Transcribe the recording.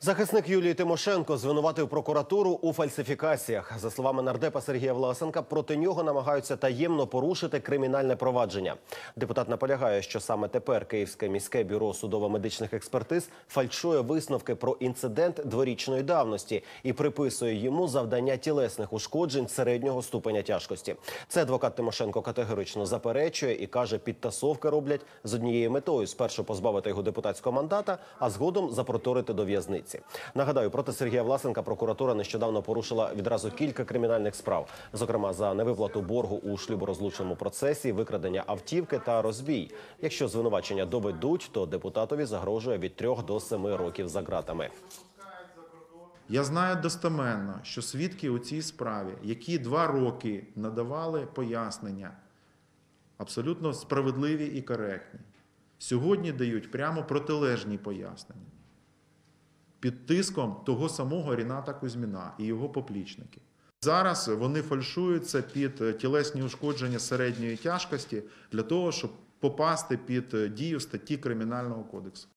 Захисник Юлії Тимошенко звинуватив прокуратуру у фальсифікаціях. За словами нардепа Сергія Власенка, проти нього намагаються таємно порушити кримінальне провадження. Депутат наполягає, що саме тепер Київське міське бюро судово-медичних експертиз фальшує висновки про інцидент дворічної давності і приписує йому завдання тілесних ушкоджень середнього ступеня тяжкості. Це адвокат Тимошенко категорично заперечує і каже, підтасовки роблять з однією метою: спершу позбавити його депутатського мандата, а згодом запроторити до в'язниці. Нагадаю, проти Сергія Власенка прокуратура нещодавно порушила відразу кілька кримінальних справ, зокрема за невиплату боргу у шлюборозлучному процесі, викрадення автівки та розбій. Якщо звинувачення доведуть, то депутатові загрожує від трьох до семи років за ґратами. Я знаю достеменно, що свідки у цій справі, які два роки надавали пояснення, абсолютно справедливі і коректні, сьогодні дають прямо протилежні пояснення під тиском того самого Ріната Кузьміна і його поплічники. Зараз вони фальшуються під е, тілесні ушкодження середньої тяжкості для того, щоб попасти під дію статті Кримінального кодексу.